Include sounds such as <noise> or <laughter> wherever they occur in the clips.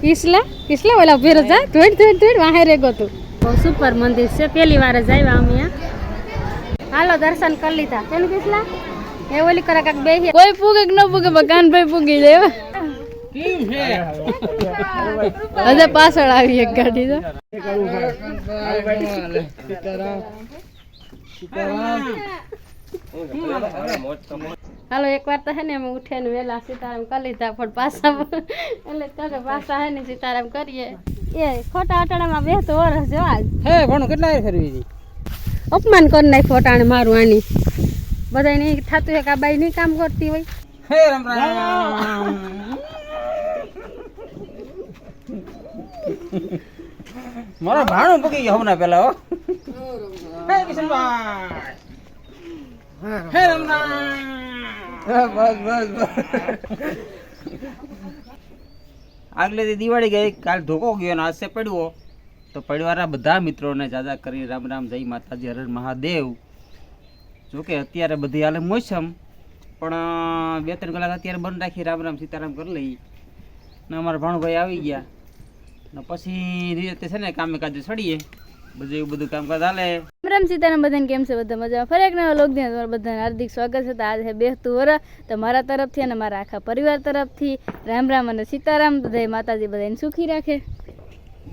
કિસલા કિસલા ઓલા ભેરો જા ધોડ ધોડ ધોડ વાહે રે ગોતું બહુ સુપર મંદિર છે પહેલી વાર જ આવ્યા અમે હાલો દર્શન કરી લીધા. કેમ કિસલા એ ઓલી કરે કાક બે કોઈ પૂગે કે ન પૂગે પણ કાનભાઈ પૂગી જાય હજે પાછળ આવી એક ગાડી તો હાલો એક વાર તો હે ને અમે ઉઠે ને વેલા સીતારામ કરી લીધા પણ પાછા એટલે તમે પાછા હે ને સીતારામ કરીએ. એ ખોટા અટાણામાં બેસતો વરસ જો આજ હે ભણો કેટલા વાર ફેરવી અપમાન કરી નાખ્યું અટાણે મારું આની. બધા નહીં થતું હોય કે આ બાઈ નહીં કામ કરતી હોય. હે રામ રામ. મારો ભાણો પકી ગયો હમણાં પેલા હો. હે કિશનભાઈ. હે રામ રામ. બસ બસ બસ. આગલે દિવાળી ગઈ, કાલ ધોકો ગયો ને આજે પડ્યો તો પરિવારના બધા મિત્રોને જાદા કરી રામ રામ, જય માતાજી, હર હર મહાદેવ. જોકે અત્યારે બધી હાલે મોસમ, પણ બે ત્રણ કલાક અત્યારે બંધ રાખી રામ રામ, સીતારામ કરી લઈ. ને અમારા ભાણુભાઈ આવી ગયા. ને પછી રીતે છે ને કામે કાજે ચડીએ બધું એવું બધું કામકાજ હાલે. રામ રામ સીતારામ બધાને કેમ છે? બધા મજામાં? ફરી એક નવા લોક દિન તમારા બધાને હાર્દિક સ્વાગત છે. તો આજે છે બેસતું વર તો મારા તરફથી અને મારા આખા પરિવાર તરફથી. રામ રામ અને સીતારામ. બધા માતાજી બધાને સુખી રાખે.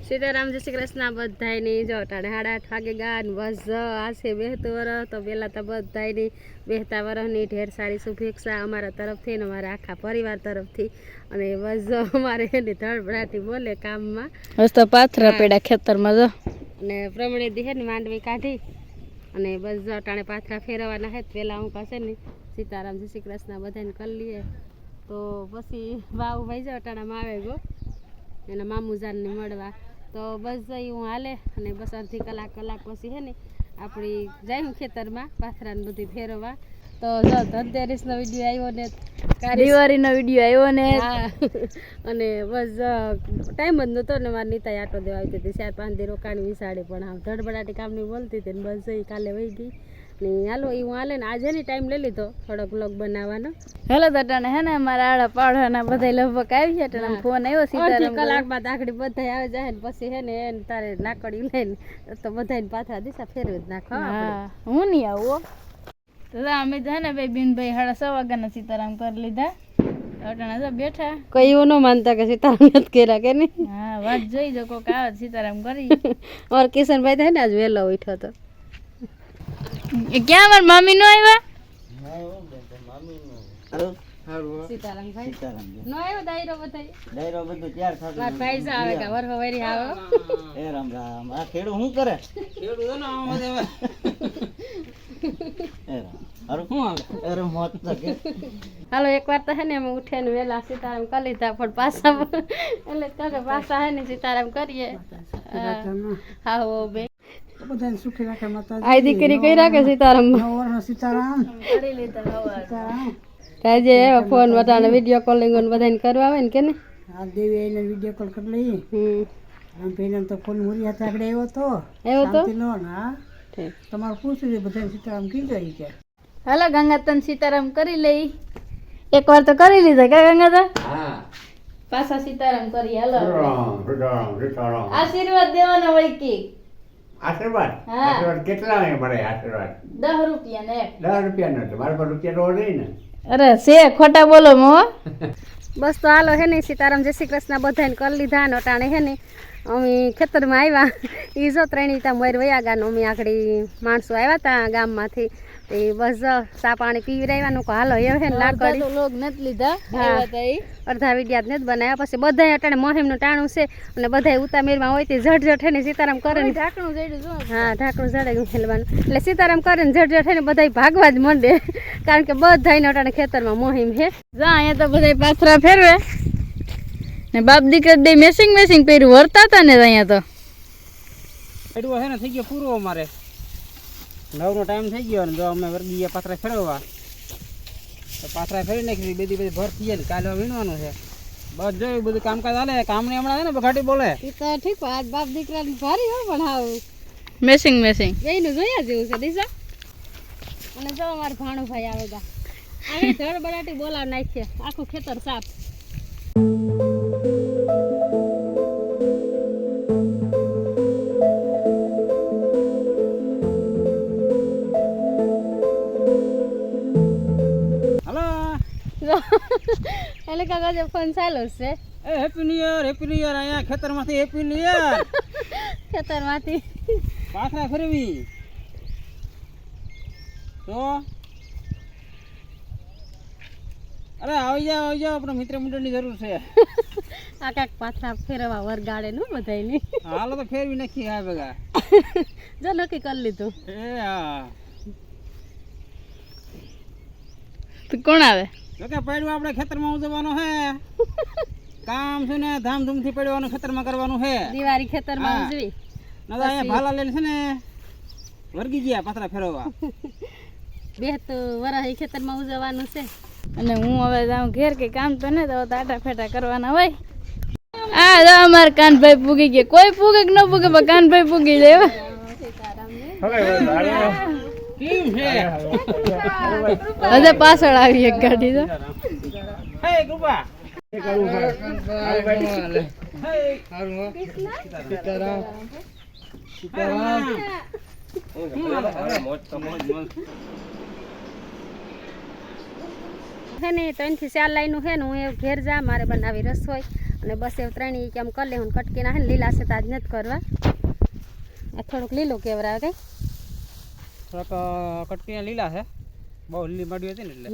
સીતારામ જય શ્રી કૃષ્ણ. બધાયની જો ટાણે સાડા આઠ વાગે ગાન બસ આશે આ છે બેસતું વર. તો પહેલાં તો બધાની બેહતા વરસની ઢેર સારી શુભેચ્છા અમારા તરફથી અને અમારા આખા પરિવાર તરફથી. અને બસ અમારે એની ધડબડાટી બોલે કામમાં. હસ્તો પાથરા પેડા ખેતરમાં જો. અને પ્રમણે દીહે ને માંડવી કાઢી અને બસ જો ટાણે પાથરા ફેરવવાના હે પહેલાં હું પાસે ને સીતારામ શ્રી કૃષ્ણ બધાને કરી લઈએ. તો પછી વાવ ભાઈ જાવ ટાણામાં આવે ગો, એના મામુજાનને મળવા. તો બસ જઈ હું હાલે અને બસ અડધી કલાક કલાક પછી હે ને આપણી જાય ખેતરમાં પાથરાને બધી ફેરવવા. તો જો ધનતેરસનો વીડિયો આવ્યો ને દિવાળીનો વીડિયો આવ્યો ને. અને બસ ટાઈમ જ નહોતો ને મારી નીતા આટો દેવા આવી હતી ચાર પાંચ દી રોકાણી વિસાડી પણ આમ ધડબડાટી કામની બોલતી હતી ને બસ એ કાલે વહી ગઈ. ને હાલો એ હું હાલે ને આજે ની ટાઈમ લઈ લીધો થોડોક વ્લોગ બનાવવાનો. હેલો દટાને હે ને મારા આડા પાડવાના બધા લગભગ આવી છે એટલે ફોન આવ્યો સીતારામ કલાક બાદ આખડી બધા આવે જાય ને પછી હે ને એને તારે લાકડી લઈને તો બધાને પાછા દિશા ફેરવી જ નાખો હું નહીં આવું તો અમે છે ને ભાઈ બિનભાઈ સાડા છ વાગ્યાના સીતારામ કરી લીધા. અટાણા તો બેઠા. કોઈ એવું ન માનતા કે સીતારામ નથી કર્યા કે નહીં? હા વાત જોઈ જો કોક આવે સીતારામ કરી. <laughs> ઓર કિશનભાઈ થાય ને આજ વહેલો ઉઠ્યો તો. ક્યાં મારા મમ્મી નો આવ્યા? સીતારામ નો આવ્યો દાયરો બતાઈ ડાયરો બધું તૈયાર થતું મારા ભાઈ આવે કે વરહો વરી આવે? એ રામ રામ. આ ખેડૂ શું કરે? ખેડૂ તો ના આવે એ રામ. હારું? શું હાલે અરે મોત તો હાલો એક વાર તો હે ને અમે ઉઠે ને વેલા સીતારામ કરી લીધા પણ પાછા એટલે કરે પાછા હે ને સીતારામ કરીએ. હા હો બે બધાને સુખી રાખે માતા આ દીકરી કઈ રાખે સીતારામ સીતારામ. કરી લીધા આજે ફોન બધાને વીડિયો કોલિંગ બધાને કરવા આવે ને કે ને આ દેવી આઈને વીડિયો કોલ કરી લઈએ. હમ. આમ પેલા તો ફોન મુરી હાથે આગળ આવ્યો તો. આવ્યો તો? ને હા. ઠીક. તમારે પૂછ્યું છે બધાને સીતારામ કીધો કે. હાલો ગંગાતન સીતારામ કરી લઈ. એક વાર તો કરી લીધા કે ગંગા પાછા સીતારામ કરી હાલો. આશીર્વાદ દેવાના હોય કે? આશીર્વાદ? હા. આશીર્વાદ કેટલા મળે આશીર્વાદ? દસ રૂપિયા ને દસ રૂપિયા નો મારા પર રૂપિયા નો નહીં ને. અરે છે ખોટા બોલો મો. બસ તો હાલો હે ને, સીતારામ, જય શ્રી કૃષ્ણ બધાને કરી લીધા ને અટાણે હે ને. અમે ખેતરમાં આવ્યા. એ જો ત્રણેય ત્યાં મોર વયા ગયા અમે આગળ માણસો આવ્યા હતા ગામમાંથી. તે બસ સા પાણી પીવી રહ્યા કો હાલો એ હે ને લાકડી. લોગ નત લીધા અડધા વિડિયા નત બનાયા પછી બધા અટાણે મોહિમનું ટાણું છે અને બધા ઉતામેરમાં હોય તે ઝટ હે ને સીતારામ કરે ને ઢાંકણું જડ્યું હા ઢાંકણું જડે ખેલવાનું એટલે સીતારામ કરે ને ઝટ હે ને બધા ભાગવા જ માંડે. કારણ કે બધા અટાણે ખેતરમાં મોહિમ છે. જા અહીંયા તો બધા પાથરા ફેરવે. ને બાપ દીકરા બે મેસિંગ મેસિંગ પહેર્યું વરતા હતા ને અહીંયા તો. એડવો હે ને થઈ ગયો પૂરો અમારે. નવનો ટાઈમ થઈ ગયો ને જો અમે વર્ગી ગયા પાથરા ફેરવવા તો પાથરા ફેરવી નાખી બધી બધી ભર થઈ જાય ને કાલે વીણવાનું છે. બસ જોયું બધું કામકાજ હાલે. કામની હમણાં છે ને ઘાટી બોલે. એ તો ઠીક આજ બાપ દીકરા ભારી હોય પણ હાવ. મેસિંગ મેસિંગ એનું જોયા જેવું છે દિશા? અને જો અમારા ભાણુભાઈ આવે ગા આવી ધડ બડાટી બોલાવ નાખીએ આખું ખેતર સાફ. કાકા ફોન ચાલુ છે. એ happy new year happy new year અહીંયા ખેતરમાંથી હેપી ન્યુ યર ખેતરમાંથી. પાછા ફરવી. તો અરે આવી જાઓ આવી જાઓ આપણા મિત્ર મંડળની જરૂર છે. આ કાંઈક પાથરા ફેરવા વરગાડે નું બધાયની. હાલો તો ફેરવી નાખીએ આ ભેગા. જો નક્કી કરી લીધું. એ હા. કોણ આવે? જો કે પડ્યું આપણે ખેતરમાં ઉજવવાનો હે. <laughs> કામ છે ને ધામધૂમથી પડવાનું ખેતરમાં કરવાનું હે. દિવાળી ખેતરમાં. ઉજવી. ના તો અહીંયા ભાલા લઈને છે ને વર્ગી ગયા પાથરા ફેરવવા. <laughs> બે તો વરાહી ખેતરમાં ઉજવવાનું છે. અને હું હવે જાઉં ઘેર કે કામ તો ને તો તાટા ફેટા કરવાના હોય. આ જો અમાર કાનભાઈ પૂગી ગયા. કોઈ પૂગે કે ન પૂગે પણ કાનભાઈ પૂગી જાય કેમ હજે પાછળ આવી એક ગાડી તો હે કૃપા. હે. ને ત્રણથી ચાર લાઈન છે ને હું એ ઘેર જા મારે બનાવી રસોઈ અને બસ એવું ત્રણ કેમ કરી લે હું કટકી ના હે લીલા છે તો આજ નથી કરવા. આ થોડુંક લીલું કેવરાવે કઈ? થોડાક કટકીના લીલા છે. બહુ લીલી મળી હતી ને એટલે.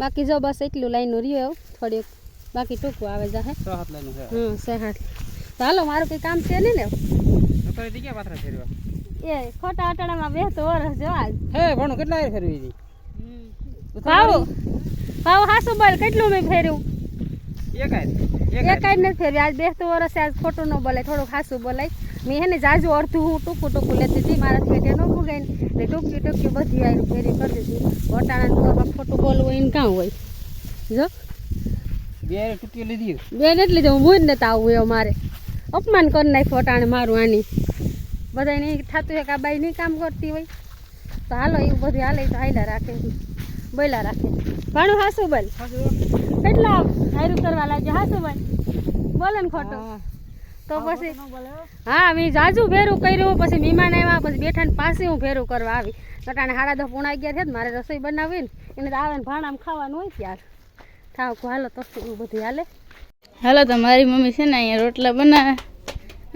બાકી જો બસ એટલું લાઈનનું રહ્યું એવું થોડીક બાકી ટૂંકું આવે જાહે. સહાત હાથ છે. હમ સહાત તો હાલો મારું કંઈ કામ છે નહીં ને? નકર ક્યાં પાથરા ફેરવા? એ ખોટા અટાણામાં બેસતો વરસ જો આજ હે ભણું કેટલા વાર ફેરવી હતી? ભાવ? ભાવ હાસુ બોલ કેટલું મેં ફેર્યું? એકાય એકાય નથી ફેર્યું. આજ બેસતું વરસ આજ ખોટું ન બોલાય થોડુંક હાસું બોલાય. મેં હે ને જાજુ અડધું હું ટૂંકું ટૂંકું લેતી હતી. મારા પેટે ન ભૂગે ને. એટલે ટૂંકી ટૂંકી બધી આવી ફેરી કરી દીધી. વટાણા કોરમાં ખોટું બોલવું હોય ને કાં હોય? જો. બે ટૂંકી લીધી બે એટલી જ હું મૂજ નતા આવું એવું મારે. અપમાન કરી નાખ્યું વટાણે મારું આની. બધાય નહીં થતું હોય કે આ બાઈ નહીં કામ કરતી હોય? તો હાલો એવું બધું હાલે તો હાલ્યા રાખે. બોલ્યા રાખે. ભાણું હાસુ બોલ. કેટલા હાયરું કરવા લાગ્યો? હાસુ બોલ. બોલે ને ખોટું. તો પછી હા. મેં જાજુ ફેરું કર્યું પછી મહેમાન આવ્યા પછી બેઠાને પાસે હું ફેરું કરવા આવી. અટાણે સાડા દસ પૂણા ગયા છે મારે રસોઈ બનાવી ને એને તો આવે ને ભાણામાં ખાવાનું હોય ત્યાર. થાવ હાલો તો બધું હાલે. હાલો તો મારી મમ્મી છે ને અહીંયા રોટલા બનાવે.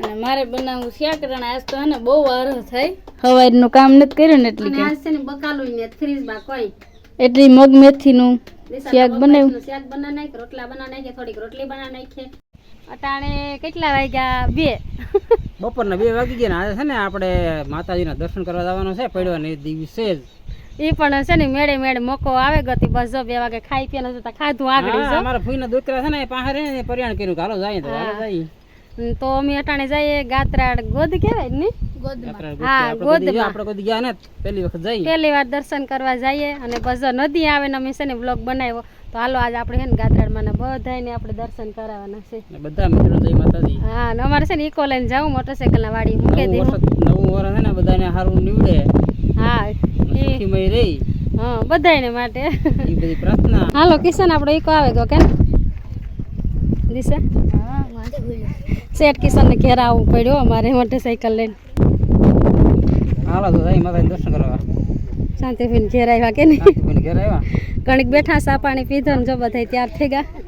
અને મારે બનાવવું શાક રણ આજ તો હે ને બહુ વારો થાય હવારનું કામ નથી કર્યું ને એટલી આજ છે ને બકાલું ને ફ્રીજમાં કોઈ. એટલી મગ મેથીનું શાક બનાવ્યું. શાક બના નાખ રોટલા બના નાખે થોડીક રોટલી બના નાખે. અટાણે કેટલા વાગ્યા? બે. બપોરના બે વાગી ગયા ને આજે છે ને આપણે માતાજીના દર્શન કરવા જવાનું છે. પડવાની દિવસે જ. એ પણ છે ને મેળે મેળે મોકો આવે ગતિ. બસ જો બે વાગે ખાઈ પીને જતા ખાધું આગળ અમારા ફૂઈના દીકરા છે ને એ પાસે રહીને પરિયાણ કર્યું. કે હાલો જાય તો હાલો જાય તો અમે અટાણે જઈએ ગાત્રાડ ગોદ કહેવાય ને? હા, આપણે કોઈ દી- ગોદમાં. આપણે કોઈ ગયા ને પહેલી વખત જઈએ. પહેલી વાર દર્શન કરવા જઈએ અને બસ નદી આવે ને અમે છે ને બ્લોગ બનાવ્યો. તો હાલો આજ આપણે હે ને ગાદરાડમાં ને બધાને આપણે દર્શન કરાવવાના છે. બધા મિત્રો જય માતાજી. હા ને અમારે છે ને ઇકો લઈને જાવું મોટરસાઇકલના વાડી મૂકી દેવું નવું વર્ષ છે ને બધાને સારું નીવડે. હા સુખીમય રહી. હા બધાને માટે. એ બધી પ્રાર્થના. હાલો કિશન આપણો ઇકો આવે ગયો કેમ? દિશા? શેઠ કિશનને ઘેર આવવું પડ્યો અમારે મોટરસાઇકલ લઈને. હાલો તો જય માતાજી દર્શન કરવા. શાંતિભાઈ ઘેર આવ્યા કે નહીં? ઘેર આવ્યા? ઘણીક બેઠા સા પાણી પીધો ને જો બધા ત્યાર થઈ ગયા.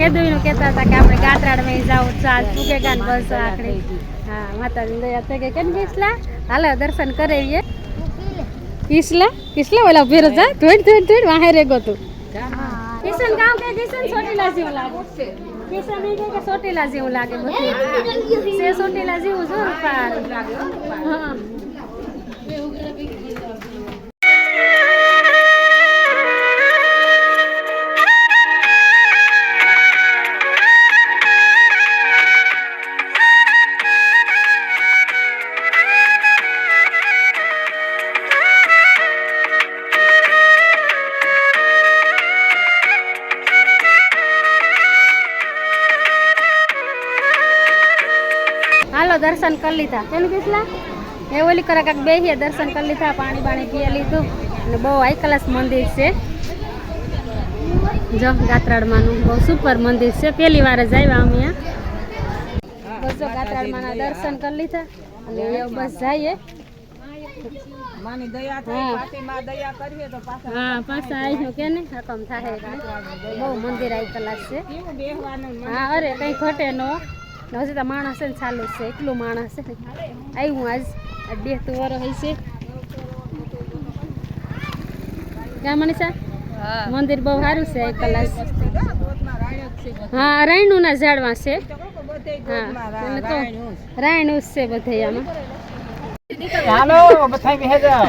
કેદુઈનું કહેતા હતા કે આપણે ગાત્રાડમાં જાવ ચાલ ફૂગે ગાન બસ આખરે. હા માતાજી દયા થઈ ગઈ. કેમ કિસલા? હાલો દર્શન કરાવીએ. કિસલા? કિસલા ઓલા ભેરો જા ધોઈડ ધોઈડ ધોઈડ વાહે રે ગોતું કિશન ગામ કે કિશન સોટીલા જેવું લાગે. કિશન એ કે સોટીલા જેવું લાગે બધું. સે સોટીલા જેવું જો રૂપાળ હા. દર્શન કરી લીધા. કેમ કિસલા એ ઓલી કરે કાંક બેસીએ દર્શન કરી લીધા, પાણી પાણી પીએ લીધું. અને બહુ હાઈ મંદિર છે. જો ગાત્રાડમાંનું બહુ સુપર મંદિર છે. પહેલી વાર જ આવ્યા અમે અહીંયા ગાત્રાડમાંના દર્શન કરી લીધા. અને બસ જઈએ. હા. હા, પાછા બહુ મંદિર આવી કલાક છે. હા, અરે, કંઈ ઘટે નો. ને હજી તો માણસ છે ને ચાલુ છે એટલું માણસ છે. આવ્યું આજ. બે તું વરો હોય છે. ક્યાં મનીષા? મંદિર બહુ સારું છે એક કલાક. હા રાયણું ના ઝાડવા છે. હા રાયણું છે બધે આમાં. હાલો બધાય બેહે જાઓ.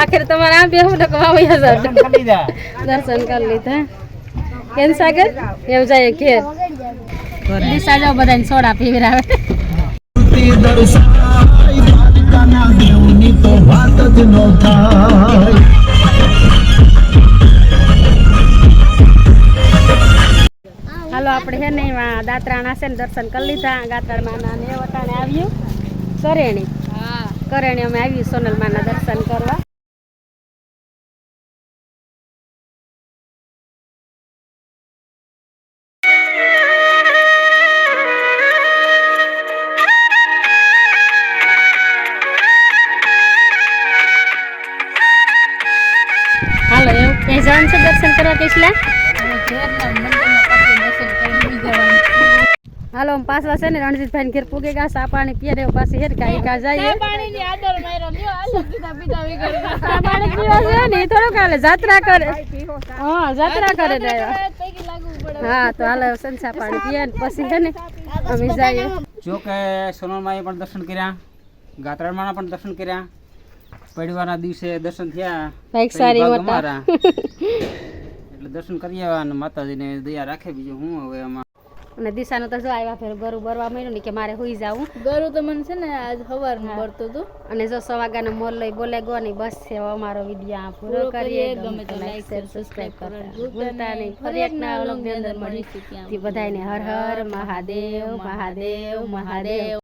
આખરે તમારે આ બેહું ને કમાવી હજાર કરી દર્શન કરી લીધા. કેમ સાગર? એવું જાય ઘેર. દિશા જાવ બધાને સોડા પીવરાવે હાલો આપણે છે ને એમાં દાતરાણા છે ને દર્શન કરી લીધા. ગાત્રાળમાના ને વટાણે આવ્યું. કરેણી. કરેણી અમે આવ્યું સોનલમાના દર્શન કરવા. હાલો આમ પાછા છે ને રણજીતભાઈ ઘેર પૂગે ગયા સા પાણી પીએ ને પાછી હેર કાઈ કા જાય સા પાણી પીવા છે ને ઈ કાલે જાત્રા કરે. હા જાત્રા કરે ને હા તો હાલ સંસા પાણી પીએ ને પછી છે ને અમે જઈએ. જો કે સોનલમાએ પણ દર્શન કર્યા ગાત્રાળમાના પણ દર્શન કર્યા. પડવાના દિવસે દર્શન થયા ભાઈક સારી મોટા. <laughs> એટલે દર્શન કરી આવ્યા અને માતાજીને દયા રાખે બીજું હું હવે આમાં. અને દિશાનું તો જો આવ્યા ફેર ગરુ બરવા માંડ્યું ને કે મારે હોઈ જાવું. ગરું તો મને છે ને આજ સવારનું ભરતું હતું. અને જો સવાગાનો મોલ લઈ બોલે ગો નહીં બસ છે અમારો વીડિયો પૂરો કરીએ. ગમે તો લાઈક શેર સબસ્ક્રાઇબ કરો ભૂલતા નહીં. ફરી એક ના વ્લોગની અંદર મળીશું બધાને હર હર મહાદેવ મહાદેવ. મહાદેવ.